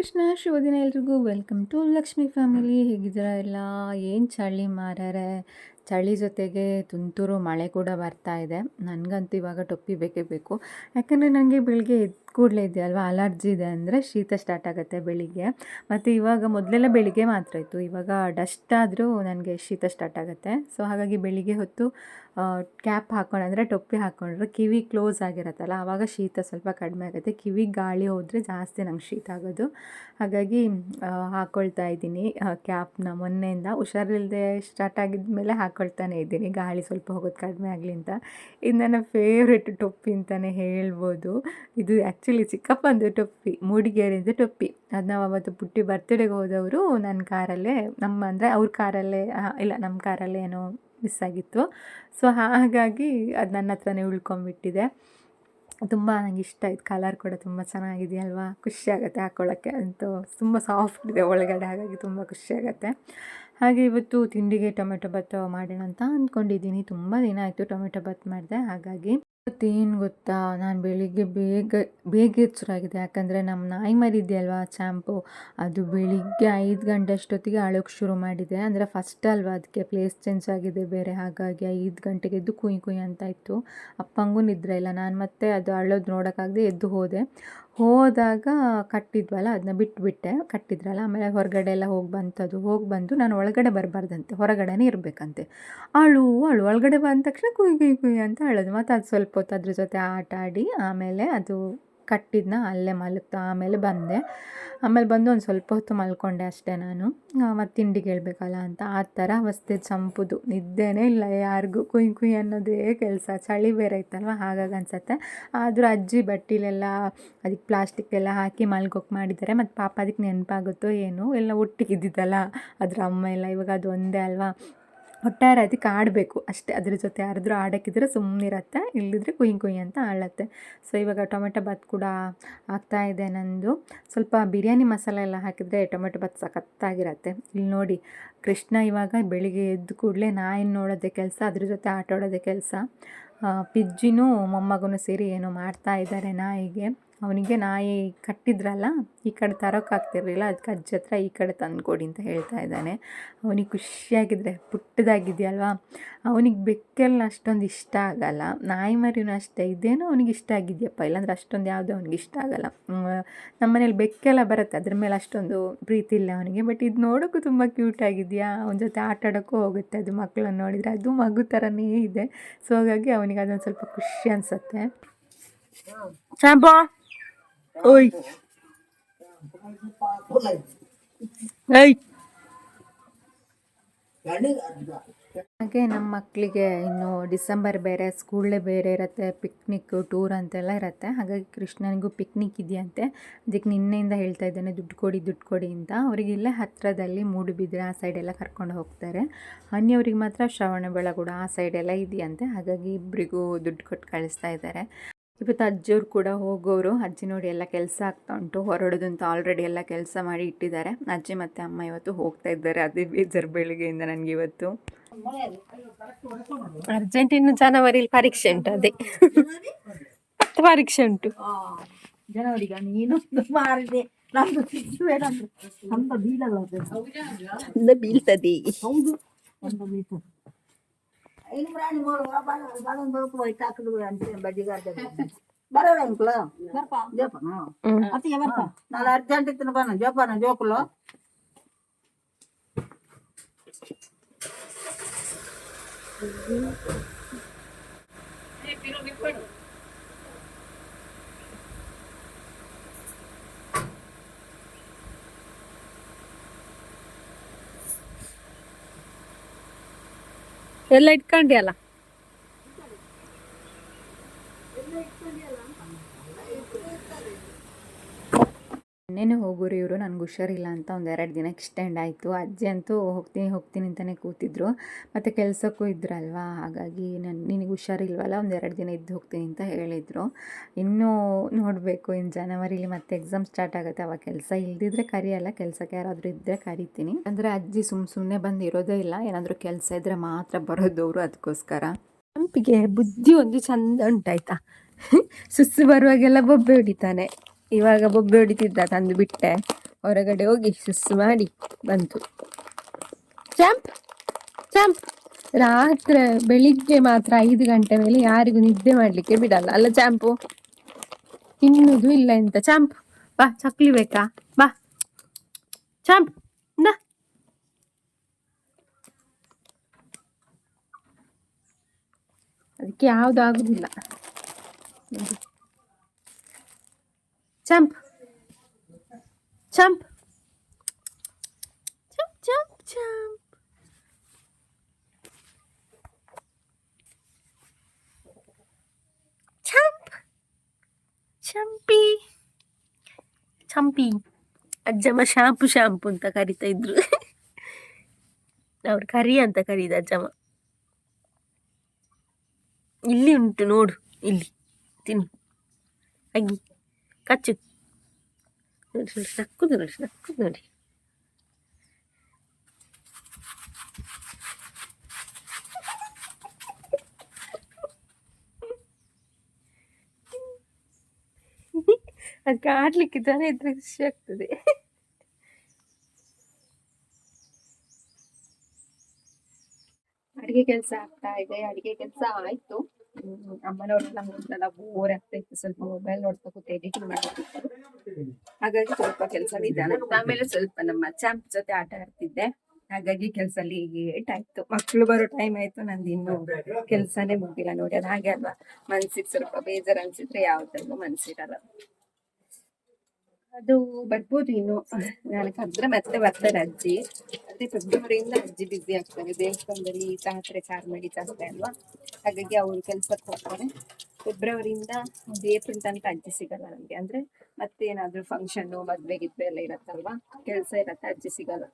ಕೃಷ್ಣ, ಶುಭ ದಿನ ಎಲ್ರಿಗೂ. Welcome to Lakshmi family. ಹೇಗಿದ್ದೀರಾ ಎಲ್ಲ? ಏನು ಚಳಿ ಮಾರಾರೆ? ಚಳಿ ಜೊತೆಗೆ ತುಂತುರು ಮಳೆ ಕೂಡ ಬರ್ತಾ ಇದೆ. ನನಗಂತೂ ಇವಾಗ ಟೊಪ್ಪಿ ಬೇಕೇ ಬೇಕು. ಯಾಕಂದರೆ ನನಗೆ ಬೆಳಗ್ಗೆ ಎದ್ದು ಕೂಡಲೇ ಇದೆಯಲ್ವಾ ಅಲರ್ಜಿ ಇದೆ ಅಂದರೆ ಶೀತ ಸ್ಟಾರ್ಟ್ ಆಗುತ್ತೆ ಬೆಳಿಗ್ಗೆ. ಮತ್ತು ಇವಾಗ ಮೊದಲೆಲ್ಲ ಬೆಳಿಗ್ಗೆ ಮಾತ್ರ ಇತ್ತು. ಇವಾಗ ಡಸ್ಟ್ ಆದರೂ ನನಗೆ ಶೀತ ಸ್ಟಾರ್ಟ್ ಆಗುತ್ತೆ. ಸೊ ಹಾಗಾಗಿ ಬೆಳಿಗ್ಗೆ ಹೊತ್ತು ಕ್ಯಾಪ್ ಹಾಕೊಂಡು ಅಂದರೆ ಟೊಪ್ಪಿ ಹಾಕ್ಕೊಂಡ್ರೆ ಕಿವಿ ಕ್ಲೋಸ್ ಆಗಿರತ್ತಲ್ಲ ಆವಾಗ ಶೀತ ಸ್ವಲ್ಪ ಕಡಿಮೆ ಆಗುತ್ತೆ. ಕಿವಿ ಗಾಳಿ ಹೋದರೆ ಜಾಸ್ತಿ ನಂಗೆ ಶೀತ ಆಗೋದು. ಹಾಗಾಗಿ ಹಾಕ್ಕೊಳ್ತಾ ಇದ್ದೀನಿ. ಕ್ಯಾಪ್ನ ಮೊನ್ನೆಯಿಂದ. ಹುಷಾರಿಲ್ಲದೆ ಸ್ಟಾರ್ಟ್ ಆಗಿದ ಮೇಲೆ ಹಾಕ್ಕೊಳ್ತಾನೆ ಇದ್ದೀನಿ. ಗಾಳಿ ಸ್ವಲ್ಪ ಹೋಗೋದು ಕಡಿಮೆ ಆಗಲಿ ಅಂತ. ಇದು ನನ್ನ ಫೇವ್ರೆಟ್ ಟೊಪ್ಪಿ ಅಂತಲೇ ಹೇಳ್ಬೋದು. ಇದು ಆ್ಯಕ್ಚುಲಿ ಚಿಕ್ಕಪ್ಪಂದು ಟೊಪ್ಪಿ, ಮೂಡಿಗೆರೆದು ಟೊಪ್ಪಿ. ಅದು ನಾವು ಅವತ್ತು ಪುಟ್ಟಿ ಬರ್ತ್ಡೇಗೆ ಹೋದವರು ನನ್ನ ಕಾರಲ್ಲೇ ನಮ್ಮ ಅಂದರೆ ಅವ್ರ ಕಾರಲ್ಲೇ ಇಲ್ಲ ನಮ್ಮ ಕಾರಲ್ಲೇ ಏನೋ ಮಿಸ್ ಆಗಿತ್ತು. ಸೊ ಹಾಗಾಗಿ ಅದು ನನ್ನ ಹತ್ರನೇ ಉಳ್ಕೊಂಬಿಟ್ಟಿದೆ ತುಂಬ ನನಗೆ ಇಷ್ಟ ಆಯ್ತು. ಕಲರ್ ಕೂಡ ತುಂಬ ಚೆನ್ನಾಗಿದೆಯಲ್ವಾ ಖುಷಿ ಆಗುತ್ತೆ ಹಾಕ್ಕೊಳ್ಳೋಕ್ಕೆ ಅಂತೂ. ತುಂಬ ಸಾಫ್ಟ್ ಇದೆ, ಒಳಗಡೆ ಹಾಗಾಗಿ ತುಂಬ ಖುಷಿ ಹಾಗೆ ಇವತ್ತು ತಿಂಡಿಗೆ ಟೊಮೆಟೊ ಬಾತ್ ಮಾಡೋಣ ಅಂತ ಅಂದ್ಕೊಂಡಿದ್ದೀನಿ ತುಂಬ ದಿನ ಆಯಿತು ಟೊಮೆಟೊ ಭತ್ ಮಾಡಿದೆ, ಹಾಗಾಗಿ ಇವತ್ತೇನು ಗೊತ್ತಾ? ನಾನು ಬೆಳಿಗ್ಗೆ ಬೇಗ ಬೇಗ ಎಚ್ಚರಾಗಿದೆ ಯಾಕಂದರೆ ನಮ್ಮ ನಾಯಿ ಮರಿದೆಯಲ್ವಾ ಚಾಂಪು ಅದು ಬೆಳಿಗ್ಗೆ ಐದು ಗಂಟೆ ಅಷ್ಟೊತ್ತಿಗೆ ಅಳೋಕ್ಕೆ ಶುರು ಮಾಡಿದೆ. ಅಂದರೆ ಫಸ್ಟ್ ಅಲ್ವಾ? ಅದಕ್ಕೆ ಪ್ಲೇಸ್ ಚೇಂಜ್ ಆಗಿದೆ ಬೇರೆ. ಹಾಗಾಗಿ ಐದು ಗಂಟೆಗೆ ಎದ್ದು ಕುಯ್ ಕುಯ್ ಅಂತ ಇತ್ತು. ಅಪ್ಪಂಗೂ ನಿದ್ರೆ ಇಲ್ಲ. ನಾನು ಮತ್ತೆ ಅದು ಅಳೋದು ನೋಡೋಕ್ಕಾಗದೆ ಎದ್ದು ಹೋದೆ. ಹೋದಾಗ ಕಟ್ಟಿದ್ವಲ್ಲ ಅದನ್ನ ಬಿಟ್ಬಿಟ್ಟೆ. ಕಟ್ಟಿದ್ರಲ್ಲ, ಆಮೇಲೆ ಹೊರಗಡೆ ಎಲ್ಲ ಹೋಗಿ ಬಂತದು. ಹೋಗಿ ಬಂದು ನಾನು ಒಳಗಡೆ ಬರಬಾರ್ದಂತೆ, ಹೊರಗಡೆನೇ ಇರಬೇಕಂತೆ. ಅಳು ಅಳು, ಒಳಗಡೆ ಬಂದ ತಕ್ಷಣ ಕುಯ್ ಕುಯ್ ಕುಯ್ ಅಂತ ಅಳೋದು. ಮತ್ತು ಅದು ಸ್ವಲ್ಪ ಹೊತ್ತು ಅದ್ರ ಜೊತೆ ಆಟ ಆಡಿ ಆಮೇಲೆ ಅದು ಕಟ್ಟಿದ್ನ ಅಲ್ಲೇ ಮಲಗ್ತಾ ಆಮೇಲೆ ಬಂದೆ. ಆಮೇಲೆ ಬಂದು ಒಂದು ಸ್ವಲ್ಪ ಹೊತ್ತು ಮಲ್ಕೊಂಡೆ ಅಷ್ಟೇ ನಾನು. ಮತ್ತು ತಿಂಡಿಗೆ ಹೇಳ್ಬೇಕಲ್ಲ ಅಂತ. ಆ ಥರ ಅವಸ್ಥೆ ಚಂಪುದು. ನಿದ್ದೆನೇ ಇಲ್ಲ ಯಾರಿಗೂ. ಕುಯ್ ಕುಯ್ ಅನ್ನೋದೇ ಕೆಲಸ. ಚಳಿ ಬೇರೆ ಇತ್ತಲ್ವ? ಹಾಗಾಗಿ ಅನ್ಸತ್ತೆ. ಆದರೂ ಅಜ್ಜಿ ಬಟ್ಟಿಲೆಲ್ಲ ಅದಕ್ಕೆ ಪ್ಲಾಸ್ಟಿಕ್ ಎಲ್ಲ ಹಾಕಿ ಮಲ್ಗೋಕೆ ಮಾಡಿದ್ದಾರೆ ಮತ್ತು ಪಾಪ ಅದಕ್ಕೆ ನೆನಪಾಗುತ್ತೋ ಏನು? ಎಲ್ಲ ಒಟ್ಟಿಗೆ ಇದ್ದಿದ್ದಲ್ಲ ಅದ್ರ ಅಮ್ಮ ಎಲ್ಲ ಇವಾಗ ಅದು ಒಂದೇ ಅಲ್ವಾ? ಒಟ್ಟಾರೆ ಅದಕ್ಕೆ ಆಡಬೇಕು ಅಷ್ಟೇ. ಅದ್ರ ಜೊತೆ ಯಾರಾದರೂ ಆಡೋಕ್ಕಿದ್ರೆ ಸುಮ್ಮನಿರತ್ತೆ ಇಲ್ಲದಿದ್ರೆ ಕುಯ್ ಕುಯ್ ಅಂತ ಆಳತ್ತೆ. ಸೊ ಇವಾಗ ಟೊಮೆಟೊ ಬಾತ್ ಕೂಡ ಆಗ್ತಾ ಇದೆ ನಂದು. ಸ್ವಲ್ಪ ಬಿರಿಯಾನಿ ಮಸಾಲೆ ಎಲ್ಲ ಹಾಕಿದರೆ ಟೊಮೆಟೊ ಬಾತ್ ಸಖತ್ತಾಗಿರತ್ತೆ. ಇಲ್ಲಿ ನೋಡಿ, ಕೃಷ್ಣ ಇವಾಗ ಬೆಳಿಗ್ಗೆ ಎದ್ದು ಕೂಡಲೇ ನಾಯಿನ ನೋಡೋದೇ ಕೆಲಸ, ಅದ್ರ ಜೊತೆ ಆಟ ಆಡೋದೇ ಕೆಲಸ. ಪಿಜ್ಜಿನೂ ಮೊಮ್ಮಗನೂ ಸೇರಿ ಏನೋ ಮಾಡ್ತಾ ಇದ್ದಾರೆ ನಾಯಿಗೆ. ಅವನಿಗೆ ನಾಯಿ ಕಟ್ಟಿದ್ರಲ್ಲ, ಈ ಕಡೆ ತರೋಕ್ಕಾಗ್ತಿರ್ಲಿಲ್ಲ ಅದಕ್ಕೆ ಅಜ್ಜಿ ಹತ್ರ ಈ ಕಡೆ ತಂದುಕೊಡಿ ಅಂತ ಹೇಳ್ತಾ ಇದ್ದಾನೆ. ಅವನಿಗೆ ಖುಷಿಯಾಗಿದ್ರೆ, ಪುಟ್ಟದಾಗಿದೆಯಲ್ವಾ? ಅವನಿಗೆ ಬೆಕ್ಕೆಲ್ಲ ಅಷ್ಟೊಂದು ಇಷ್ಟ ಆಗಲ್ಲ. ನಾಯಿ ಮರಿನೂ ಅಷ್ಟೇ, ಇದೇನೋ ಅವನಿಗೆ ಇಷ್ಟ ಆಗಿದೆಯಪ್ಪ, ಇಲ್ಲಾಂದ್ರೆ ಅಷ್ಟೊಂದು ಯಾವುದೂ ಅವ್ನಿಗೆ ಇಷ್ಟ ಆಗಲ್ಲ. ನಮ್ಮ ಮನೇಲಿ ಬೆಕ್ಕೆಲ್ಲ ಬರುತ್ತೆ, ಅದ್ರ ಮೇಲೆ ಅಷ್ಟೊಂದು ಪ್ರೀತಿ ಇಲ್ಲ ಅವನಿಗೆ ಬಟ್ ಇದು ನೋಡೋಕ್ಕೂ ತುಂಬ ಕ್ಯೂಟ್ ಆಗಿದೆಯಾ? ಅವನ ಜೊತೆ ಆಟ ಆಡೋಕ್ಕೂ ಹೋಗುತ್ತೆ, ಅದು ಮಕ್ಕಳನ್ನು ನೋಡಿದರೆ, ಅದು ಮಗು ಥರನೇ ಇದೆ. ಸೊ ಹಾಗಾಗಿ ಅವನಿಗೆ ಅದೊಂದು ಸ್ವಲ್ಪ ಖುಷಿ ಅನಿಸುತ್ತೆ. ಓಯ್ ಏಯ್ ಹಾಗೆ ನಮ್ಮ ಮಕ್ಕಳಿಗೆ ಇನ್ನು ಡಿಸೆಂಬರ್ ಬೇರೆ ಸ್ಕೂಲೇ ಬೇರೆ ಇರುತ್ತೆ ಪಿಕ್ನಿಕ್ ಟೂರ್ ಅಂತೆಲ್ಲ ಇರುತ್ತೆ. ಹಾಗಾಗಿ ಕೃಷ್ಣನಿಗೂ ಪಿಕ್ನಿಕ್ ಇದೆಯಂತೆ. ಅದಕ್ಕೆ ನಿನ್ನೆಯಿಂದ ಹೇಳ್ತಾ ಇದ್ದಾನೆ, ದುಡ್ಡು ಕೊಡಿ ದುಡ್ಡು ಕೊಡಿ ಅಂತ. ಅವರಿಗೆ ಇಲ್ಲೇ ಹತ್ತಿರದಲ್ಲಿ ಮೂಡುಬಿದ್ರೆ ಆ ಸೈಡೆಲ್ಲ ಕರ್ಕೊಂಡು ಹೋಗ್ತಾರೆ. ಅನ್ಯವ್ರಿಗೆ ಮಾತ್ರ ಶ್ರವಣ ಬೆಳಗುಡ ಆ ಸೈಡೆಲ್ಲ ಇದೆಯಂತೆ. ಹಾಗಾಗಿ ಇಬ್ಬರಿಗೂ ದುಡ್ಡು ಕೊಟ್ಟು ಕಳಿಸ್ತಾ ಇದ್ದಾರೆ. ಇವತ್ತು ಅಜ್ಜಿಯವ್ರು ಕೂಡ ಹೋಗೋರು ಅಜ್ಜಿ ನೋಡಿ ಎಲ್ಲ ಕೆಲಸ ಆಗ್ತಾ ಉಂಟು ಹೊರಡೋದಂತ ಆಲ್ರೆಡಿ ಎಲ್ಲ ಕೆಲಸ ಮಾಡಿ ಇಟ್ಟಿದ್ದಾರೆ. ಅಜ್ಜಿ ಮತ್ತು ಅಮ್ಮ ಇವತ್ತು ಹೋಗ್ತಾ ಇದ್ದಾರೆ ಅದೇ ಬೇಜಾರು ಬೆಳಿಗ್ಗೆಯಿಂದ ನನಗೆ ಇವತ್ತು. ಅರ್ಜೆಂಟೀನಾ ಜನವರಿಲಿ ಪರೀಕ್ಷೆ ಉಂಟು ಅದೇ. ಪರೀಕ್ಷೆ ಉಂಟು. ಜನವರಿಗೆ? ನೀನು ಮಾರಿದೆ. ನಮ್ದು ನಮ್ದು ಬೀಳಲ್ಲ ಬೀಳ್ತದೆ. ಹೌದು ಚಂದ ಬೀಳ್ತದೆ. ಇನ್ನು ಪ್ರಾಣಿ ಮಾಡುವ ಬಾಳೊಂದು ಬರುಕು ಹೋಯ್ತು ಹಾಕಲು ಅಂತ ಬಡ್ಡಿಗಾರ್ದ ಬರೋಣ ಅಂಕಲ ಜೋಪಾನ ಅತ್ತಿಗೆ ಬರ್ತಾ ನಾಳೆ ಅರ್ಜೆಂಟ್ ಇತ್ತು ಬನ್ನ ಜೋಪಾನ ಜೋಕುಲು ಎಲ್ಲ ಇಟ್ಕೊಂಡಿಯಲ್ಲ? ಹೋಗಿ ಹೋಗೋರು ಇವರು ನನಗೆ ಹುಷಾರಿಲ್ಲ ಅಂತ ಒಂದು ಎರಡು ದಿನ ಎಕ್ಸ್ಟೆಂಡ್ ಆಯಿತು. ಅಜ್ಜಿ ಅಂತೂ ಹೋಗ್ತೀನಿ ಹೋಗ್ತೀನಿ ಅಂತಲೇ ಕೂತಿದ್ರು. ಮತ್ತು ಕೆಲಸಕ್ಕೂ ಇದ್ರಲ್ವಾ? ಹಾಗಾಗಿ ನಾನು, ನಿನಗೆ ಹುಷಾರಿಲ್ವಲ್ಲ? ಎರಡು ದಿನ ಇದ್ದು ಹೋಗ್ತೀನಿ ಅಂತ ಹೇಳಿದರು. ಇನ್ನೂ ನೋಡಬೇಕು ಇನ್ನು ಜನವರಿಲಿ ಮತ್ತೆ ಎಕ್ಸಾಮ್ ಸ್ಟಾರ್ಟ್ ಆಗುತ್ತೆ. ಅವಾಗ ಕೆಲಸ ಇಲ್ದಿದ್ರೆ ಕರಿಯಲ್ಲ, ಕೆಲಸಕ್ಕೆ ಯಾರಾದರೂ ಇದ್ದರೆ ಕರಿತೀನಿ. ಅಂದರೆ ಅಜ್ಜಿ ಸುಮ್ಮ ಸುಮ್ಮನೆ ಬಂದು ಇರೋದೇ ಇಲ್ಲ. ಏನಾದರೂ ಕೆಲಸ ಇದ್ದರೆ ಮಾತ್ರ ಬರೋದವರು ಅದಕ್ಕೋಸ್ಕರ ಹಂಪಿಗೆ ಬುದ್ಧಿ ಒಂದು ಚಂದ ಉಂಟಾಯ್ತಾ ಸುಸ್ಸು ಬರುವಾಗೆಲ್ಲ ಬೊಬ್ಬೆ ಹೊಡಿತಾನೆ. ಇವಾಗ ಬೊಬ್ಬೆ ಹೊಡಿತಿದ್ದ ತಂದು ಬಿಟ್ಟೆ ಹೊರಗಡೆ ಹೋಗಿ ಸುಸ್ ಮಾಡಿ ಬಂತು. ಚಾಂಪ್ ಚಾಂಪ್ ರಾತ್ರಿ ಬೆಳಿಗ್ಗೆ ಮಾತ್ರ ಐದು ಗಂಟೆ ಮೇಲೆ ಯಾರಿಗೂ ನಿದ್ದೆ ಮಾಡ್ಲಿಕ್ಕೆ ಬಿಡಲ್ಲ. ಅಲ್ಲ ಚಾಂಪು ತಿನ್ನುದು ಇಲ್ಲ ಎಂತ? ಚಾಂಪ್ ಬಾ, ಚಕ್ಲಿ ಬೇಕಾ? ಬಾ. ಚಾಂಪ್ ನಾ. ಅದಕ್ಕೆ ಯಾವುದು ಆಗುದಿಲ್ಲ. ಚಾಂಪ್ ಚಂಪ್ ಚಂಪ್ ಚಂಪ್ ಚಂಪ್ jump. ಚಂಪ್ ಚಂಪಿ ಚಂಪಿ ಅಜ್ಜಮ್ಮ ಶಾಂಪು ಶಾಂಪು ಅಂತ ಕರಿತಾ ಇದ್ರು. ಅವ್ರು ಕರಿ ಅಂತ ಕರೀದ ಅಜ್ಜಮ್ಮ ಇಲ್ಲಿ ಉಂಟು ನೋಡು ಇಲ್ಲಿ. ತಿನ್ನು. ಅಗ್ಗಿ ಕಚ್ಚು. ನೋಡಿ ನೋಡಿ ನಕ್ಕುದು ನೋಡಿ ನಕ್ಕುದು ನೋಡಿ. ಅದಕ್ಕೆ ಆಡ್ಲಿಕ್ಕೆ ಜನ ಇದ್ರೆ ಖುಷಿ ಆಗ್ತದೆ. ಅಡಿಗೆ ಕೆಲಸ ಆಗ್ತಾ ಇದೆ, ಅಡಿಗೆ ಕೆಲಸ ಆಯ್ತು. ಹ್ಮ್, ಅಮ್ಮನವರೆಲ್ಲ ಹೋದ್ರಲ್ಲ ಬೋರ್ ಆಗ್ತಾ ಇತ್ತು ಸ್ವಲ್ಪ ಮೊಬೈಲ್ ನೋಡ್ತಾ ಕೂತೆ ಎಡಿಟಿಂಗ್ ಮಾಡ್ತಿತ್ತು ಹಾಗಾಗಿ ಸ್ವಲ್ಪ ಕೆಲಸ ನಿಧಾನ ಆಮೇಲೆ ಸ್ವಲ್ಪ ನಮ್ಮ ಚಾಂಪ್ ಜೊತೆ ಆಟ ಆಡ್ತಿದ್ದೆ. ಹಾಗಾಗಿ ಕೆಲಸ ಲೇಟ್ ಆಯ್ತು. ಮಕ್ಕಳು ಬರೋ ಟೈಮ್ ಆಯ್ತು ನಂದು ಇನ್ನು ಕೆಲಸನೇ ಮುಗಿಲ್ಲ. ನೋಡಿ ಅದು ಹಾಗೆ ಅಲ್ವಾ? ಮನ್ಸಿಗೆ ಸ್ವಲ್ಪ ಬೇಜಾರು ಅನ್ಸಿದ್ರೆ ಯಾವ್ದಲ್ಲೂ ಮನ್ಸಿರಲ್ಲ. ಅದು ಬರ್ಬೋದು ಇನ್ನು. ನಾಳೆ ಕದ್ರೆ ಮತ್ತೆ ಬರ್ತಾರೆ ಅಜ್ಜಿ. ಅದೇ ಫೆಬ್ರವರಿಯಿಂದ ಅಜ್ಜಿ ಬ್ಯುಸಿ ಆಗ್ತಾರೆ. ದೇವಸ್ಥಾನದಲ್ಲಿ ಜಾತ್ರೆ ಚಾರ್ಮಡಿ ಜಾತ್ರೆ ಅಲ್ವಾ? ಹಾಗಾಗಿ ಅವ್ರು ಕೆಲ್ಸಕ್ಕೆ ಹೋಗ್ತಾರೆ. ಫೆಬ್ರವರಿಯಿಂದ ಒಂದು ಏಪ್ರಿಲ್ ತನಕ ಅಜ್ಜಿ ಸಿಗಲ್ಲ ನಮ್ಗೆ. ಅಂದ್ರೆ ಮತ್ತೆ ಏನಾದ್ರು ಫಂಕ್ಷನ್ ಮದ್ವೆ, ಗಿದ್ವೆ ಎಲ್ಲ ಇರತ್ತಲ್ವಾ? ಕೆಲಸ ಇರತ್ತೆ, ಅಜ್ಜಿ ಸಿಗಲ್ಲ.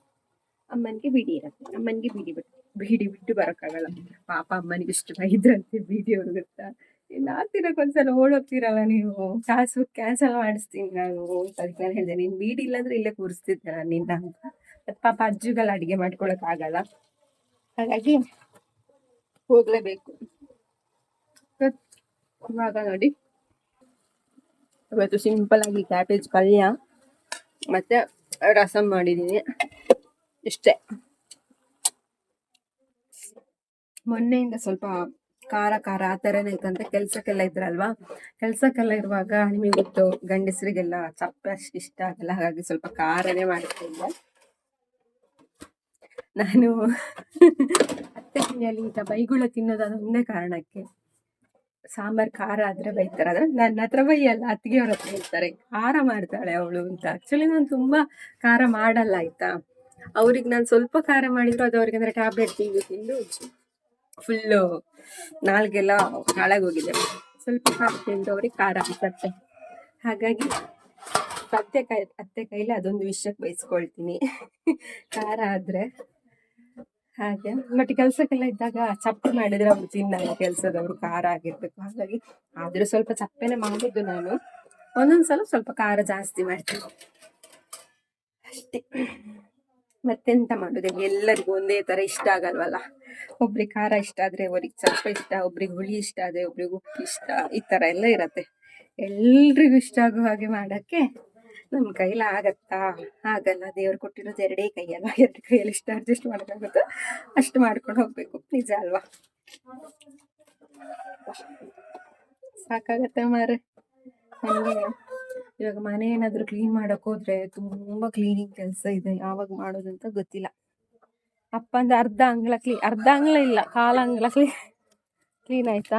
ಅಮ್ಮನಿಗೆ ಬಿಡಿ ಇರತ್ತೆ. ಅಮ್ಮನಿಗೆ ಬಿಡಿ ಬಿಟ್ಟು ಬಿಡಿ ಬಿಟ್ಟು ಬರೋಕ್ಕಾಗಲ್ಲ. ಪಾಪ ಅಮ್ಮನಿಗೆ ಇಷ್ಟು ಬೈದ್ರಂತೆ ಬಿಡಿ ಗೊತ್ತಾ ನಾಲ್ಕು ಒಂದ್ಸಲ ಓಡೋಗ್ತೀರಲ್ಲ ನೀವು? ಕಾಸು ಕ್ಯಾನ್ಸಲ್ ಮಾಡಿಸ್ತೀನಿ ನಾನು ಅದಕ್ಕೆ ನಾನು ಹೇಳಿದೆ. ನೀನು ಬೀಡಿ ಇಲ್ಲಾಂದ್ರೆ ಇಲ್ಲೇ ಕೂರಿಸ್ತಿದ್ದೆ ನಾನು ನಿನ್ನ ಅಂತ. ಮತ್ತ್ ಪಾಪ ಅಜ್ಜಿಗೆಲ್ಲ ಅಡುಗೆ ಮಾಡ್ಕೊಳಕ್ ಆಗಲ್ಲ ಹಾಗಾಗಿ ಹೋಗಲೇಬೇಕು. ಇವಾಗ ನೋಡಿ. ಇವತ್ತು ಸಿಂಪಲ್ ಆಗಿ ಕ್ಯಾಬೇಜ್ ಪಲ್ಯ ಮತ್ತೆ ರಸಂ ಮಾಡಿದ್ದೀನಿ ಇಷ್ಟೇ. ಮೊನ್ನೆಯಿಂದ ಸ್ವಲ್ಪ ಖಾರ ಖಾರ ಆ ಥರನೇ ಇತ್ತಂತೆ ಕೆಲ್ಸಕ್ಕೆಲ್ಲ ಇದ್ರಲ್ವಾ? ಕೆಲ್ಸಕ್ಕೆಲ್ಲ ಇರುವಾಗ ನಿಮಗೆ ಗೊತ್ತು, ಗಂಡಸರಿಗೆಲ್ಲ ಚಪ್ಪೆ ಅಷ್ಟು ಇಷ್ಟ ಆಗಲ್ಲ, ಹಾಗಾಗಿ ಸ್ವಲ್ಪ ಖಾರನೇ ಮಾಡ್ತಾ ನಾನು ಅತ್ತೆ ಮನೆಯಲ್ಲಿ ಈಗ ಬೈಗುಳ ತಿನ್ನೋದಾದ ಒಂದೇ ಕಾರಣಕ್ಕೆ ಸಾಂಬಾರ್ ಖಾರ ಆದ್ರೆ ಬೈತಾರೆ. ಆದ್ರೆ ನನ್ನ ಹತ್ರ ಬೈಯಲ್ಲ ಅತ್ತಿಗೆ ಅವ್ರ ಹತ್ರ ಹೇಳ್ತಾರೆ, ಖಾರ ಮಾಡ್ತಾಳೆ ಅವಳು ಅಂತ. ಆಕ್ಚುಲಿ ನಾನು ತುಂಬಾ ಖಾರ ಮಾಡಲ್ಲ, ಆಯ್ತಾ? ಅವ್ರಿಗೆ ನಾನು ಸ್ವಲ್ಪ ಖಾರ ಮಾಡಿದ್ರು ಅದು ಅವ್ರಿಗೆ ಅಂದ್ರೆ ಟ್ಯಾಬ್ಲೆಟ್ ತಿಂದು ತಿಂದು ಫುಲ್ಲು ನಾಲ್ಗೆಲ್ಲ ಹಾಳಾಗೋಗಿದೆ. ಸ್ವಲ್ಪ ಖಾರ ತಿಂದು ಅವ್ರಿಗೆ ಖಾರ ಅನ್ಸತ್ತೆ ಹಾಗಾಗಿ ಅತ್ತೆ ಕೈ, ಅತ್ತೆ ಕೈಲಿ ಅದೊಂದು ವಿಷಯಕ್ಕೆ ಬಯಸ್ಕೊಳ್ತೀನಿ. ಖಾರ ಆದ್ರೆ. ಹಾಗೆ. ಬಟ್ ಕೆಲ್ಸಕ್ಕೆಲ್ಲ ಇದ್ದಾಗ ಚಪ್ಪೆ ಮಾಡಿದ್ರೆ ಅವ್ರು ತಿನ್ನಲ್ಲ, ಕೆಲ್ಸದವ್ರು ಖಾರ ಆಗಿರ್ಬೇಕು. ಹಾಗಾಗಿ ಆದ್ರೂ ಸ್ವಲ್ಪ ಚಪ್ಪೆನೆ ಮಾಡಿದ್ದು ನಾನು. ಒಂದೊಂದ್ಸಲ ಸ್ವಲ್ಪ ಖಾರ ಜಾಸ್ತಿ ಮಾಡ್ತೀನಿ. ಅಷ್ಟೇ. ಮತ್ತೆಂತ ಮಾಡೋದು? ಎಲ್ಲರಿಗೂ ಒಂದೇ ತರ ಇಷ್ಟ ಆಗಲ್ವಲ್ಲ? ಒಬ್ರಿಗೆ ಖಾರ ಇಷ್ಟ ಆದರೆ ಒಬ್ರಿಗೆ ಸ್ವಲ್ಪ ಇಷ್ಟ, ಒಬ್ರಿಗೆ ಹುಳಿ ಇಷ್ಟ ಆದರೆ ಒಬ್ರಿಗೆ ಉಪ್ಪು ಇಷ್ಟ, ಈ ತರ ಎಲ್ಲ ಇರತ್ತೆ. ಎಲ್ರಿಗೂ ಇಷ್ಟ ಆಗೋ ಹಾಗೆ ಮಾಡಕ್ಕೆ ನಮ್ಮ ಕೈಲಿ ಆಗತ್ತಾ? ಆಗಲ್ಲ, ದೇವ್ರು ಕೊಟ್ಟಿರೋದು ಎರಡೇ ಕೈಯಲ್ಲ. ಎರಡು ಕೈಯಲ್ಲಿ ಇಷ್ಟ ಅಡ್ಜಸ್ಟ್ ಮಾಡೋಕ್ಕಾಗುತ್ತೋ ಅಷ್ಟು ಮಾಡ್ಕೊಂಡು ಹೋಗ್ಬೇಕು. ನಿಜ ಅಲ್ವಾ? ಸಾಕಾಗತ್ತೆ ಮಾರೆ? ಹಂಗೆ ಇವಾಗ ಮನೆ ಏನಾದ್ರು ಕ್ಲೀನ್ ಮಾಡಕ್ ಹೋದ್ರೆ ತುಂಬಾ ಕ್ಲೀನಿಂಗ್ ಕೆಲಸ ಇದೆ ಯಾವಾಗ ಮಾಡೋದಂತ ಗೊತ್ತಿಲ್ಲ. ಅಪ್ಪ ಅಂದ್ರೆ ಅರ್ಧ ಅಂಗಳ ಕ್ಲೀನ್ ಅರ್ಧ ಅಂಗ್ಳ ಇಲ್ಲ ಕಾಲ ಅಂಗಳ ಕ್ಲೀನ್ ಕ್ಲೀನ್ ಆಯ್ತಾ?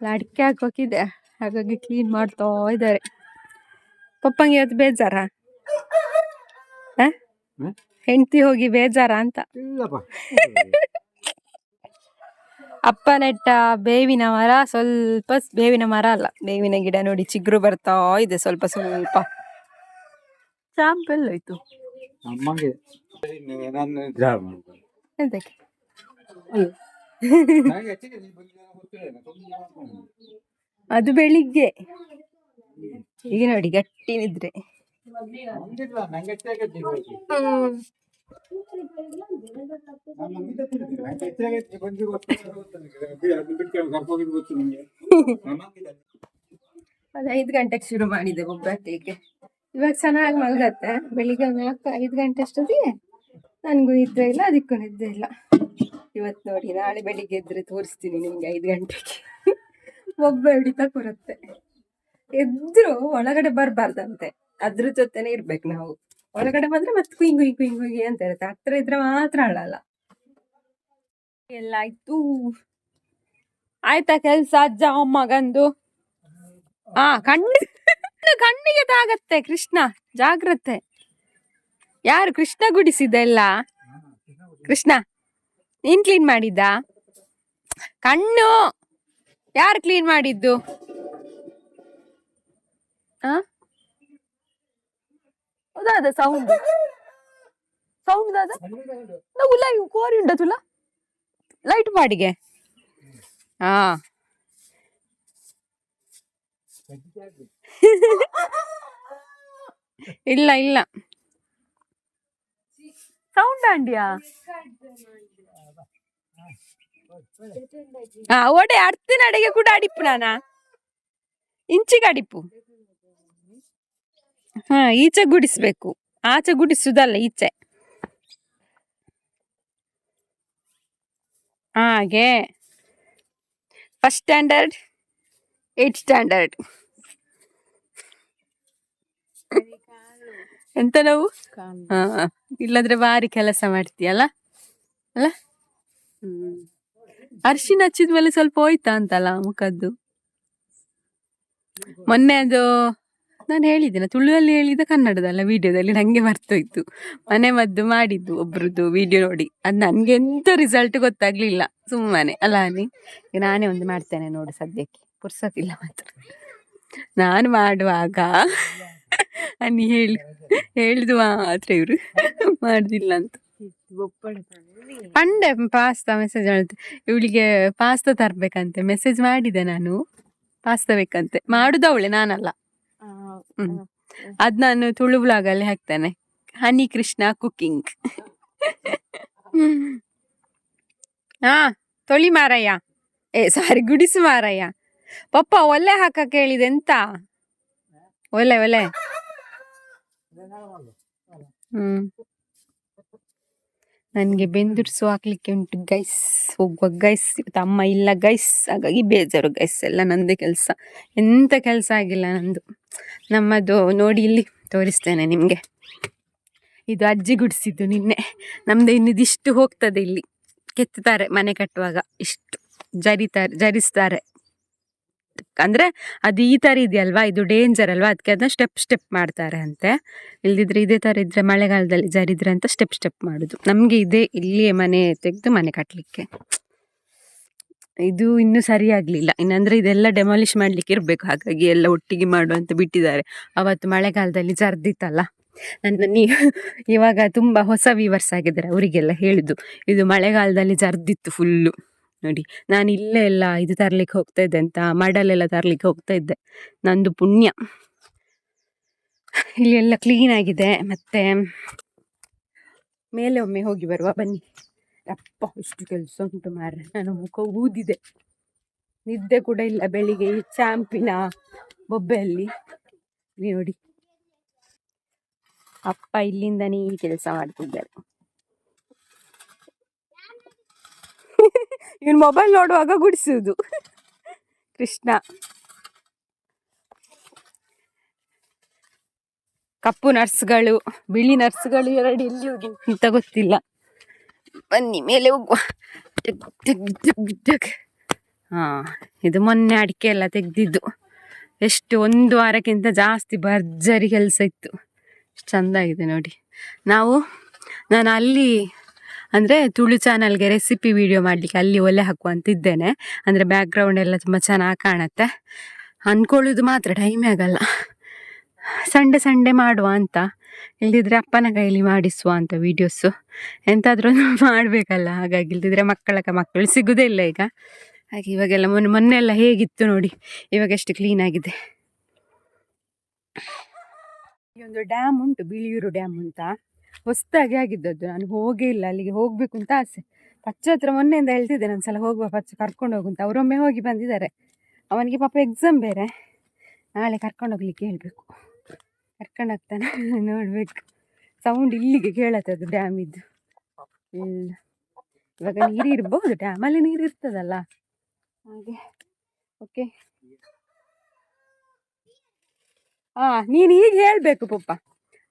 ಅಡಿಕೆ ಹಾಕೋಕಿದೆ ಹಾಗಾಗಿ ಕ್ಲೀನ್ ಮಾಡ್ತಾ ಇದ್ದಾರೆ. ಪಪ್ಪಂಗೆ ಇವತ್ತು ಬೇಜಾರ? ಹೆಂಡತಿ ಹೋಗಿ ಬೇಜಾರ ಅಂತ? ಅಪ್ಪ ನೆಟ್ಟ ಬೇವಿನ ಮರ ಸ್ವಲ್ಪ ಬೇವಿನ ಮರ ಅಲ್ಲ ಬೇವಿನ ಗಿಡ ನೋಡಿ ಚಿಗುರು ಬರ್ತಾ ಇದೆ ಸ್ವಲ್ಪ ಸ್ವಲ್ಪ. ಸ್ಯಾಂಪಲ್ ಆಯ್ತು. ಎಂತಕ್ಕೆ. ಅದು ಬೆಳಿಗ್ಗೆ. ಈಗ ನೋಡಿ ಗಟ್ಟಿ ನಿದ್ರೆ. ಅದು. ಐದು ಗಂಟೆಗೆ ಶುರು ಮಾಡಿದೆ ಒಬ್ಬಟ್ಟಿಗೆ. ಇವಾಗ ಚೆನ್ನಾಗಿ ಮಲಗತ್ತೆ. ಬೆಳಿಗ್ಗೆ ನಾಲ್ಕು, ಐದು ಗಂಟೆ ಅಷ್ಟೊತ್ತಿಗೆ ನನಗೂ ನಿದ್ದೆ ಇಲ್ಲ, ಅದಕ್ಕೂ ನಿದ್ದೆ ಇಲ್ಲ. ಇವತ್ತು ನೋಡಿ, ನಾಳೆ ಬೆಳಿಗ್ಗೆ ಎದ್ರೆ ತೋರಿಸ್ತೀನಿ ನಿಮ್ಗೆ ಐದು ಗಂಟೆಗೆ. ಒಬ್ಬ ಹಿಡಿತಾ ಕೊಡತ್ತೆ ಎದ್ರು ಒಳಗಡೆ ಬರಬಾರ್ದಂತೆ. ಅದ್ರ ಜೊತೆನೆ ಇರ್ಬೇಕು ನಾವು. ಒಳಗಡೆ ಬಂದ್ರೆ ಮತ್ತೆ ಕುಯಿಂಗ್ ಕುಯ್ ಕುಯಿಂಗ್ ಕುಯಿಂಗ್ ಅಂತ ಇರುತ್ತೆ. ಹತ್ರ ಇದ್ರೆ ಮಾತ್ರ ಅಳಲ್ಲ. ಎಲ್ಲ ಆಯ್ತು ಆಯ್ತಾ ಕೆಲ್ಸ ಅಜ್ಜ ಅಮ್ಮಗಂದು ಹಾ ಕಣ್ಣು, ಕಣ್ಣಿಗೆ ತಾಗತ್ತೆ ಕೃಷ್ಣ. ಜಾಗ್ರತೆ. ಯಾರು ಕೃಷ್ಣ ಗುಡಿಸಿದ ಎಲ್ಲ? ಕೃಷ್ಣ, ನೀನ್ ಕ್ಲೀನ್ ಮಾಡಿದ್ದ? ಕಣ್ಣು, ಯಾರು ಕ್ಲೀನ್ ಮಾಡಿದ್ದು? ಆ? ಹೌದಾದ ಸೌಂಡ್ ಸೌಂಡ್ ದಾದ ನಾವು ಲೈವ್ ಕೋರಿ ಉಂಡ ತುಲ ಲೈಟ್ ಮಾಡಿಗೆ ಹಾ ಇಲ್ಲ ಇಲ್ಲ ಸೌಂಡ್ ಆಂಡಿಯಾ ಹಾ ಓಡೆ ಅರ್ತಿನ ಅಡಿಗೆ ಕೂಡ ಅಡಿಪ್ಪು ನಾನಾ ಇಂಚಿಗೆ ಅಡಿಪ್ಪು ಹಾ ಈಚೆ ಗುಡಿಸ್ಬೇಕು. ಆಚೆ ಗುಡಿಸುದಲ್ಲ ಈಚೆ. ಹಾಗೆ. ಫಸ್ಟ್ ಸ್ಟ್ಯಾಂಡರ್ಡ್ ಏಟ್ ಸ್ಟ್ಯಾಂಡರ್ಡ್ ಎಂತ ನಾವು? ಹಾ ಬಾರಿ ಭಾರಿ ಕೆಲಸ ಮಾಡ್ತೀಯಲ್ಲ? ಅಲ್ಲ? ಹ್ಮ್. ಅರ್ಶಿನ ಹಚ್ಚಿದ್ಮೇಲೆ ಸ್ವಲ್ಪ ಹೋಯ್ತಾ ಅಂತಲ್ಲ ಮುಖದ್ದು? ಮೊನ್ನೆ ಅದು ನಾನು ಹೇಳಿದ್ದೇನೆ ತುಳುವಲ್ಲಿ ಹೇಳಿದ ಕನ್ನಡದಲ್ಲ ವಿಡಿಯೋದಲ್ಲಿ ನಂಗೆ ಮರ್ತೋಯ್ತು. ಮನೆ ಮದ್ದು ಮಾಡಿದ್ದು ಒಬ್ರದ್ದು ವಿಡಿಯೋ ನೋಡಿ. ಅದು ನನಗೆ ಎಂತ ರಿಸಲ್ಟ್ ಗೊತ್ತಾಗ್ಲಿಲ್ಲ. ಸುಮ್ಮನೆ. ಅಲ್ಲ ನೀ ನಾನೇ ಒಂದು ಮಾಡ್ತೇನೆ ನೋಡು ಸದ್ಯಕ್ಕೆ. ಪುರ್ಸೋತಿಲ್ಲ ಮಾತ್ರ. ನಾನು ಮಾಡುವಾಗ ಅನ್ನಿ ಹೇಳಿ, ಹೇಳಿದು ಮಾತ್ರ ಇವರು. ಮಾಡುದಿಲ್ಲ ಅಂತ. ಪಂಡೆ ಪಾಸ್ತಾ ಮೆಸೇಜ್ ಮಾಡಿದೆ ಇವಳಿಗೆ ಪಾಸ್ತಾ ತರ್ಬೇಕಂತೆ. ಮೆಸೇಜ್ ಮಾಡಿದೆ ನಾನು. ಪಾಸ್ತಾ ಬೇಕಂತೆ. ಮಾಡುದು ಅವಳೆ ನಾನಲ್ಲ. ಹ್ಮ್. ಅದ್ ನಾನು ತುಳು ಬ್ಲಾಗ್ ಅಲ್ಲಿ ಹಾಕ್ತೇನೆ. ಹನಿ ಕೃಷ್ಣ ಕುಕಿಂಗ್ ಹಾ, ತೊಳಿ ಮಾರಯ್ಯ. ಏ ಸಾರಿ ಗುಡಿಸು ಮಾರಯ್ಯ. ಪಪ್ಪ, ಒಲೆ ಹಾಕಕ್ ಹೇಳಿದೆ ಎಂತ? ಒಲೆ ಒಲೆ. ಹ್ಮ್. ನನಗೆ ಬೆಂದುರ್ಸು ಹಾಕ್ಲಿಕ್ಕೆ ಉಂಟು ಗೈಸ್ ಹೋಗುವ ಗೈಸ್ ಇವತ್ತು ಅಮ್ಮ ಇಲ್ಲ ಗೈಸ್ ಹಾಗಾಗಿ ಬೇಜಾರು ಗೈಸ್ ಎಲ್ಲ ನಂದೇ ಕೆಲಸ. ಎಂಥ ಕೆಲಸ ಆಗಿಲ್ಲ ನಂದು. ನಮ್ಮದು ನೋಡಿ ಇಲ್ಲಿ ತೋರಿಸ್ತೇನೆ ನಿಮಗೆ. ಇದು ಅಜ್ಜಿ ಗುಡಿಸಿದ್ದು ನಿನ್ನೆ. ನಮ್ಮದು ಇನ್ನಿದು ಇಷ್ಟು ಹೋಗ್ತದೆ ಇಲ್ಲಿ. ಕೆತ್ತುತ್ತಾರೆ ಮನೆ ಕಟ್ಟುವಾಗ. ಇಷ್ಟು ಜರಿತಾರೆ ಜರಿಸ್ತಾರೆ. ಅಂದ್ರೆ ಅದು ಈ ತರ ಇದೆಯಲ್ವಾ? ಇದು ಡೇಂಜರ್ ಅಲ್ವಾ? ಅದಕ್ಕೆ ಅದನ್ನ ಸ್ಟೆಪ್ ಸ್ಟೆಪ್ ಮಾಡ್ತಾರೆ ಅಂತೆ. ಇಲ್ದಿದ್ರೆ ಇದೇ ತರ ಇದ್ರೆ ಮಳೆಗಾಲದಲ್ಲಿ ಜರಿದ್ರೆ ಅಂತ ಸ್ಟೆಪ್ ಸ್ಟೆಪ್ ಮಾಡುದು. ನಮ್ಗೆ ಇದೇ ಇಲ್ಲಿಯೇ ಮನೆ ತೆಗೆದು ಮನೆ ಕಟ್ಟಲಿಕ್ಕೆ ಇದು ಇನ್ನೂ ಸರಿಯಾಗ್ಲಿಲ್ಲ. ಇನ್ನಂದ್ರೆ ಇದೆಲ್ಲ ಡೆಮಾಲಿಷ್ ಮಾಡ್ಲಿಕ್ಕೆ ಇರ್ಬೇಕು. ಹಾಗಾಗಿ ಎಲ್ಲ ಒಟ್ಟಿಗೆ ಮಾಡು ಅಂತ ಬಿಟ್ಟಿದ್ದಾರೆ. ಅವತ್ತು ಮಳೆಗಾಲದಲ್ಲಿ ಜರ್ದಿತ್ತಲ್ಲ. ನನ್ನ ನೀವು ಇವಾಗ ತುಂಬಾ ಹೊಸ ವಿವರ್ಸ್ ಆಗಿದ್ದಾರೆ. ಅವರಿಗೆಲ್ಲ ಹೇಳಿದ್ದು ಇದು ಮಳೆಗಾಲದಲ್ಲಿ ಜರ್ದಿತ್ತು ಫುಲ್ಲು ನೋಡಿ. ನಾನು ಇಲ್ಲೇ ಎಲ್ಲ ಇದು ತರ್ಲಿಕ್ಕೆ ಹೋಗ್ತಾ ಇದ್ದೆ ಅಂತ, ಮಡಲೆಲ್ಲ ತರ್ಲಿಕ್ಕೆ ಹೋಗ್ತಾ ಇದ್ದೆ. ನಂದು ಪುಣ್ಯ. ಇಲ್ಲಿ ಎಲ್ಲ ಕ್ಲೀನ್ ಆಗಿದೆ. ಮತ್ತೆ ಮೇಲೆ ಒಮ್ಮೆ ಹೋಗಿ ಬರುವ. ಬನ್ನಿ. ಅಪ್ಪ, ಇಷ್ಟು ಕೆಲಸ ಉಂಟು ಮಾರ್ರೆ. ನಾನು ಮುಖ ಊದಿದೆ. ನಿದ್ದೆ ಕೂಡ ಇಲ್ಲ ಬೆಳಿಗ್ಗೆ. ಚಾಂಪಿನ ಬೊಬ್ಬೆಯಲ್ಲಿ. ನೋಡಿ. ಅಪ್ಪ ಇಲ್ಲಿಂದನೇ ಈ ಕೆಲಸ ಮಾಡ್ತಿದ್ದಾರೆ. ಇವನ್ ಮೊಬೈಲ್ ನೋಡುವಾಗ ಗುಡಿಸುವುದು ಕೃಷ್ಣ. ಕಪ್ಪು ನರ್ಸ್ಗಳು, ಬಿಳಿ ನರ್ಸ್ಗಳು ಎರಡು ಎಲ್ಲಿ ಹೋಗಿ ಅಂತ ಗೊತ್ತಿಲ್ಲ. ಬನ್ನಿ ಮೇಲೆ ಹೋಗುವ. ಹಾ, ಇದು ಮೊನ್ನೆ ಅಡಿಕೆ ಎಲ್ಲ ತೆಗೆದಿದ್ದು. ಎಷ್ಟು ಒಂದು ವಾರಕ್ಕಿಂತ ಜಾಸ್ತಿ ಭರ್ಜರಿ ಕೆಲಸ ಇತ್ತು. ಎಷ್ಟು ಚಂದ ಆಗಿದೆ ನೋಡಿ. ನಾವು, ನಾನು ಅಲ್ಲಿ ಅಂದರೆ ತುಳು ಚಾನಲ್ಗೆ ರೆಸಿಪಿ ವಿಡಿಯೋ ಮಾಡಲಿಕ್ಕೆ ಅಲ್ಲಿ ಒಲೆ ಹಾಕುವಂತಿದ್ದೇನೆ ಅಂದರೆ ಬ್ಯಾಕ್ಗ್ರೌಂಡ್ ಎಲ್ಲ ತುಂಬ ಚೆನ್ನಾಗಿ ಕಾಣುತ್ತೆ. ಅಂದ್ಕೊಳ್ಳೋದು ಮಾತ್ರ ಟೈಮೇ ಆಗಲ್ಲ. ಸಂಡೆ ಸಂಡೆ ಮಾಡುವ ಅಂತ. ಇಲ್ದಿದ್ರೆ ಅಪ್ಪನ ಕೈಲಿ ಮಾಡಿಸುವ ಅಂತ ವೀಡಿಯೋಸು ಎಂತಾದ್ರೂ ಮಾಡಬೇಕಲ್ಲ. ಹಾಗಾಗಿ ಇಲ್ದಿದ್ರೆ ಮಕ್ಕಳ ಮಕ್ಕಳು ಸಿಗೋದೇ ಇಲ್ಲ ಈಗ. ಹಾಗೆ ಇವಾಗೆಲ್ಲ ಮೊನ್ನೆ ಮೊನ್ನೆ ಎಲ್ಲ ಹೇಗಿತ್ತು ನೋಡಿ. ಇವಾಗ ಎಷ್ಟು ಕ್ಲೀನ್ ಆಗಿದೆ. ಈ ಒಂದು ಡ್ಯಾಮ್ ಉಂಟು, ಬಿಳಿಯೂರು ಡ್ಯಾಮ್ ಅಂತ. ಹೊಸ್ದಾಗಿ ಆಗಿದ್ದದ್ದು. ನಾನು ಹೋಗೇ ಇಲ್ಲ, ಅಲ್ಲಿಗೆ ಹೋಗಬೇಕು ಅಂತ ಆಸೆ. ಪಚ್ಚ ಹತ್ರ ಮೊನ್ನೆಯಿಂದ ಹೇಳ್ತಿದ್ದೆ ನಾನು ಸಲ ಹೋಗುವ ಪಚ್ಚ ಕರ್ಕೊಂಡು ಹೋಗು ಅಂತ. ಅವರೊಮ್ಮೆ ಹೋಗಿ ಬಂದಿದ್ದಾರೆ. ಅವನಿಗೆ ಪಾಪ ಎಕ್ಸಾಮ್ ಬೇರೆ. ನಾಳೆ ಕರ್ಕೊಂಡು ಹೋಗ್ಲಿಕ್ಕೆ ಹೇಳ್ಬೇಕು. ಕರ್ಕೊಂಡು ಹೋಗ್ತಾನೆ ನೋಡ್ಬೇಕು. ಸೌಂಡ್ ಇಲ್ಲಿಗೆ ಕೇಳತ್ತೆ ಅದು ಡ್ಯಾಮ್ ಇದ್ದು. ಇಲ್ಲ. ಇವಾಗ ನೀರು ಇರ್ಬೋದು ಡ್ಯಾಮಲ್ಲಿ ನೀರು ಇರ್ತದಲ್ಲ. ಹಾಗೆ. ಓಕೆ ಹಾಂ ನೀನು ಈಗ ಹೇಳಬೇಕು ಪಪ್ಪ.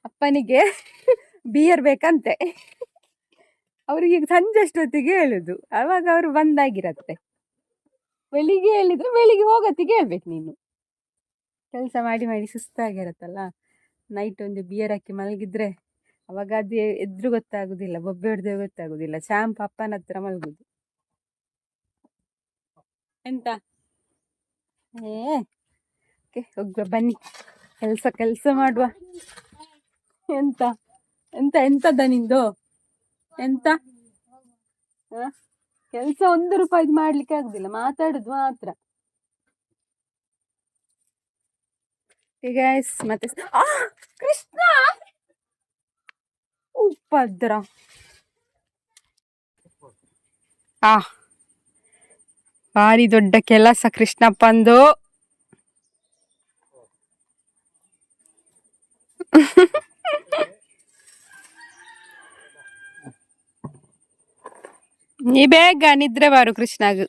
ಅಪ್ಪನಿಗೆ ಬಿಯರ್ ಬೇಕಂತೆ. ಅವ್ರಿಗೆ ಸಂಜೆ ಅಷ್ಟೊತ್ತಿಗೆ ಹೇಳುದು. ಅವಾಗ ಅವರು ಬಂದಾಗಿರತ್ತೆ. ಬೆಳಿಗ್ಗೆ ಹೇಳಿದ್ರೆ ಬೆಳಿಗ್ಗೆ ಹೋಗತ್ತಿಗೆ ಹೇಳ್ಬೇಕು ನೀನು. ಕೆಲಸ ಮಾಡಿ ಮಾಡಿ ಸುಸ್ತಾಗಿರತ್ತಲ್ಲ. ನೈಟ್ ಒಂದು ಬಿಯರ್ ಹಾಕಿ ಮಲಗಿದ್ರೆ ಅವಾಗ ಅದು ಎದ್ರು ಗೊತ್ತಾಗುದಿಲ್ಲ, ಬೊಬ್ಬೆ ಹೊಡೆದೇ ಗೊತ್ತಾಗುದಿಲ್ಲ. ಶ್ಯಾಂಪ್ ಅಪ್ಪನ ಹತ್ರ ಮಲಗುದು. ಎಂತ? ಏ ಹೋಗುವ, ಬನ್ನಿ. ಕೆಲಸ ಕೆಲಸ ಮಾಡುವ. ಎಂತ? ಎಂತ, ಎಂತದ ನಿಂದು? ಎಂತ? ಕೆಲಸ ಒಂದು ರೂಪಾಯಿದು ಮಾಡ್ಲಿಕ್ಕೆ ಆಗುದಿಲ್ಲ, ಮಾತಾಡುದು ಮಾತ್ರ. ಮತ್ತೆ ಕೃಷ್ಣ! ಉಪದ್ರ ಆ, ಭಾರಿ ದೊಡ್ಡ ಕೆಲಸ ಕೃಷ್ಣಪ್ಪಂದು ನೀ ಬೇಗ ನಿದ್ರೆ ಬಾರು ಕೃಷ್ಣಗ್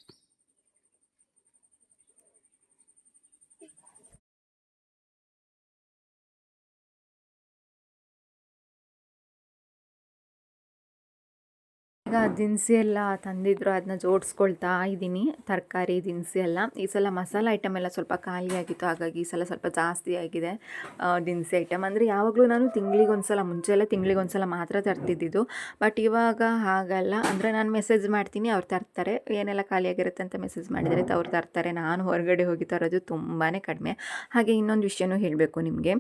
ಈಗ ದಿನಸಿ ಎಲ್ಲ ತಂದಿದ್ರು ಅದನ್ನ ಜೋಡಿಸ್ಕೊಳ್ತಾ ಇದ್ದೀನಿ ತರಕಾರಿ, ದಿನಸಿ ಎಲ್ಲ. ಈ ಸಲ ಮಸಾಲೆ ಐಟಮ್ ಎಲ್ಲ ಸ್ವಲ್ಪ ಖಾಲಿ ಆಗಿತ್ತು, ಹಾಗಾಗಿ ಈ ಸಲ ಸ್ವಲ್ಪ ಜಾಸ್ತಿ ಆಗಿದೆ ದಿನಸಿ ಐಟಮ್ ಅಂದರೆ ಯಾವಾಗಲೂ ನಾನು ತಿಂಗಳಿಗೆ ಒಂದ್ಸಲ ಮುಂಚೆ ಎಲ್ಲ ತಿಂಗಳಿಗೆ ಒಂದ್ಸಲ ಮಾತ್ರ ತರ್ತಿದ್ದಿದ್ದು. ಬಟ್ ಇವಾಗ ಹಾಗಲ್ಲ. ಅಂದರೆ ನಾನು ಮೆಸೇಜ್ ಮಾಡ್ತೀನಿ, ಅವ್ರು ತರ್ತಾರೆ. ಏನೆಲ್ಲ ಖಾಲಿಯಾಗಿರುತ್ತೆ ಅಂತ ಮೆಸೇಜ್ ಮಾಡಿದರೆ ಅವ್ರು ತರ್ತಾರೆ. ನಾನು ಹೊರಗಡೆ ಹೋಗಿ ತರೋದು ತುಂಬಾ ಕಡಿಮೆ. ಹಾಗೆ ಇನ್ನೊಂದು ವಿಷಯನೂ ಹೇಳಬೇಕು ನಿಮಗೆ.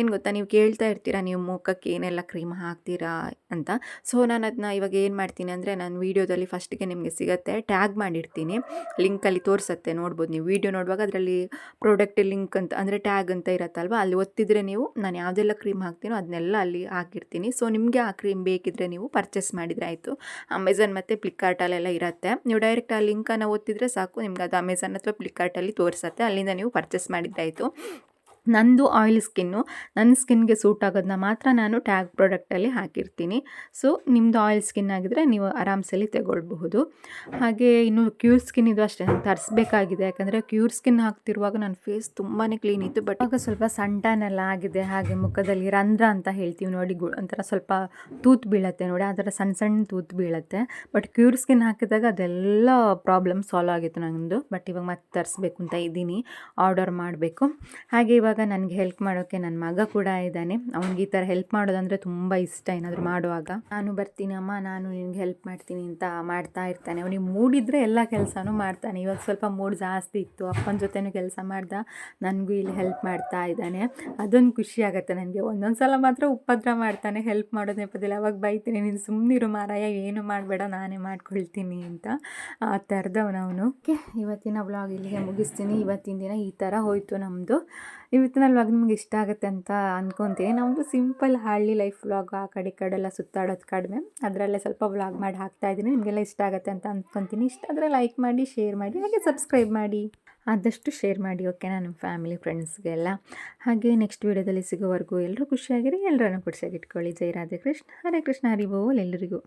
ಏನು ಗೊತ್ತಾ? ನೀವು ಕೇಳ್ತಾ ಇರ್ತೀರಾ, ನೀವು ಮುಖಕ್ಕೆ ಏನೆಲ್ಲ ಕ್ರೀಮ್ ಹಾಕ್ತೀರಾ ಅಂತ. ಸೊ ನಾನು ಅದನ್ನ ಇವಾಗ ಏನು ಮಾಡ್ತೀನಿ ಅಂದರೆ ನಾನು ವೀಡಿಯೋದಲ್ಲಿ ಫಸ್ಟಿಗೆ ನಿಮಗೆ ಸಿಗುತ್ತೆ, ಟ್ಯಾಗ್ ಮಾಡಿರ್ತೀನಿ. ಲಿಂಕಲ್ಲಿ ತೋರಿಸುತ್ತೆ, ನೋಡ್ಬೋದು ನೀವು. ವೀಡಿಯೋ ನೋಡುವಾಗ ಅದರಲ್ಲಿ ಪ್ರಾಡಕ್ಟ್ ಲಿಂಕ್ ಅಂತ, ಅಂದರೆ ಟ್ಯಾಗ್ ಅಂತ ಇರುತ್ತಲ್ವ? ಅಲ್ಲಿ ಒತ್ತಿದ್ರೆ ನೀವು, ನಾನು ಯಾವುದೆಲ್ಲ ಕ್ರೀಮ್ ಹಾಕ್ತೀನೋ ಅದನ್ನೆಲ್ಲ ಅಲ್ಲಿ ಹಾಕಿರ್ತೀನಿ. ಸೊ ನಿಮಗೆ ಆ ಕ್ರೀಮ್ ಬೇಕಿದ್ರೆ ನೀವು ಪರ್ಚೇಸ್ ಮಾಡಿದರೆ ಆಯಿತು. ಅಮೆಝಾನ್ ಮತ್ತು ಫ್ಲಿಪ್ಕಾರ್ಟಲ್ಲೆಲ್ಲ ಇರುತ್ತೆ. ನೀವು ಡೈರೆಕ್ಟ್ ಆ ಲಿಂಕನ್ನು ಒತ್ತಿದ್ರೆ ಸಾಕು. ನಿಮ್ಗೆ ಅದು ಅಮೆಝಾನ್ ಅಥವಾ ಫ್ಲಿಪ್ಕಾರ್ಟಲ್ಲಿ ತೋರಿಸುತ್ತೆ. ಅಲ್ಲಿಂದ ನೀವು ಪರ್ಚೇಸ್ ಮಾಡಿದ್ದಾಯಿತು ನಂದು ಆಯಿಲ್ ಸ್ಕಿನ್ನು ನನ್ನ ಸ್ಕಿನ್ಗೆ ಸೂಟ್ ಆಗೋದನ್ನ ಮಾತ್ರ ನಾನು ಟ್ಯಾಗ್ ಪ್ರಾಡಕ್ಟಲ್ಲಿ ಹಾಕಿರ್ತೀನಿ. ಸೊ ನಿಮ್ಮದು ಆಯಿಲ್ ಸ್ಕಿನ್ ಆಗಿದ್ರೆ ನೀವು ಆರಾಮ್ಸಲ್ಲಿ ತಗೊಳ್ಬಹುದು. ಹಾಗೆ ಇನ್ನು ಕ್ಯೂರ್ ಸ್ಕಿನ್ ಇದು ಅಷ್ಟೇ, ತರಿಸ್ಬೇಕಾಗಿದೆ. ಯಾಕಂದರೆ ಕ್ಯೂರ್ ಸ್ಕಿನ್ ಹಾಕ್ತಿರುವಾಗ ನನ್ನ ಫೇಸ್ ತುಂಬಾ ಕ್ಲೀನ್ ಇತ್ತು ಬಟ್ ಆಗ ಸ್ವಲ್ಪ ಸಂಟಾನೆಲ್ಲ ಆಗಿದೆ. ಹಾಗೆ ಮುಖದಲ್ಲಿ ರಂಧ್ರ ಅಂತ ಹೇಳ್ತೀವಿ ನೋಡಿ, ಗು ಒಂಥರ ಸ್ವಲ್ಪ ತೂತು ಬೀಳತ್ತೆ ನೋಡಿ, ಆ ಥರ ಸಣ್ಣ ಸಣ್ಣ ತೂತು ಬೀಳತ್ತೆ. ಬಟ್ ಕ್ಯೂರ್ ಸ್ಕಿನ್ ಹಾಕಿದಾಗ ಅದೆಲ್ಲ ಪ್ರಾಬ್ಲಮ್ ಸಾಲ್ವ್ ಆಗಿತ್ತು ನಂದು. ಬಟ್ ಇವಾಗ ಮತ್ತೆ ತರಿಸ್ಬೇಕು ಅಂತ ಇದ್ದೀನಿ ಆರ್ಡರ್ ಮಾಡಬೇಕು. ಹಾಗೆ ಇವಾಗ ನನಗೆ ಹೆಲ್ಪ್ ಮಾಡೋಕ್ಕೆ ನನ್ನ ಮಗ ಕೂಡ ಇದ್ದಾನೆ. ಅವ್ನಿಗೆ ಈ ಥರ ಹೆಲ್ಪ್ ಮಾಡೋದಂದರೆ ತುಂಬ ಇಷ್ಟ ಏನಾದರೂ ಮಾಡುವಾಗ. ನಾನು ಬರ್ತೀನಿ, ಅಮ್ಮ, ನಾನು ನಿನಗೆ ಹೆಲ್ಪ್ ಮಾಡ್ತೀನಿ ಅಂತ ಮಾಡ್ತಾ ಇರ್ತಾನೆ. ಅವನಿಗೆ ಮೂಡಿದ್ರೆ ಎಲ್ಲ ಕೆಲಸನೂ ಮಾಡ್ತಾನೆ. ಇವಾಗ ಸ್ವಲ್ಪ ಮೂಡ್ ಜಾಸ್ತಿ ಇತ್ತು. ಅಪ್ಪನ ಜೊತೆನೂ ಕೆಲಸ ಮಾಡ್ದ. ನನಗೂ ಇಲ್ಲಿ ಹೆಲ್ಪ್ ಮಾಡ್ತಾ ಇದ್ದಾನೆ. ಅದೊಂದು ಖುಷಿ ಆಗುತ್ತೆ ನನಗೆ. ಒಂದೊಂದು ಸಲ ಮಾತ್ರ ಉಪದ್ರ ಮಾಡ್ತಾನೆ. ಹೆಲ್ಪ್ ಮಾಡೋದು ನೆಪದಲ್ಲಿ ಅವಾಗ ಬೈತೀನಿ, ನೀನು ಸುಮ್ಮನಿರು ಮಾರಾಯ, ಏನು ಮಾಡಬೇಡ, ನಾನೇ ಮಾಡ್ಕೊಳ್ತೀನಿ ಅಂತ. ಆ ಥರದವನವನು. ಓಕೆ, ಇವತ್ತಿನ ಬ್ಲಾಗ್ ಇಲ್ಲಿಗೆ ಮುಗಿಸ್ತೀನಿ. ಇವತ್ತಿನ ದಿನ ಈ ಥರ ಹೋಯಿತು ನಮ್ಮದು ಇವತ್ತಿನ ವ್ಲಾಗ್ ನಿಮ್ಗೆ ಇಷ್ಟ ಆಗುತ್ತೆ ಅಂತ ಅಂದ್ಕೊತೀನಿ ನಮ್ಮದು ಸಿಂಪಲ್ ಹಳ್ಳಿ ಲೈಫ್ ವ್ಲಾಗ್ ಆ ಕಡೆ ಈ ಕಡೆ ಎಲ್ಲ ಸುತ್ತಾಡೋದು ಕಡಿಮೆ. ಅದರಲ್ಲೇ ಸ್ವಲ್ಪ ವ್ಲಾಗ್ ಮಾಡಿ ಹಾಕ್ತಾ ಇದ್ದೀನಿ. ನಿಮಗೆಲ್ಲ ಇಷ್ಟ ಆಗುತ್ತೆ ಅಂತ ಅಂದ್ಕೊತೀನಿ ಇಷ್ಟ ಆದರೆ ಲೈಕ್ ಮಾಡಿ ಶೇರ್ ಮಾಡಿ, ಹಾಗೆ ಸಬ್ಸ್ಕ್ರೈಬ್ ಮಾಡಿ. ಆದಷ್ಟು ಶೇರ್ ಮಾಡಿ ಓಕೆನಾ ನಿಮ್ಮ ಫ್ಯಾಮಿಲಿ ಫ್ರೆಂಡ್ಸ್ಗೆಲ್ಲ ಹಾಗೆ ನೆಕ್ಸ್ಟ್ ವೀಡಿಯೋದಲ್ಲಿ ಸಿಗೋವರೆಗೂ ಎಲ್ಲರೂ ಖುಷಿಯಾಗಿರಿ. ಎಲ್ಲರನ್ನು ಖುಷಿಯಾಗಿ ಇಟ್ಕೊಳ್ಳಿ. ಜೈ ರಾಧೆ ಕೃಷ್ಣ. ಹರೇ ಕೃಷ್ಣ. ಹರಿಬೋಲ್ ಎಲ್ಲರಿಗೂ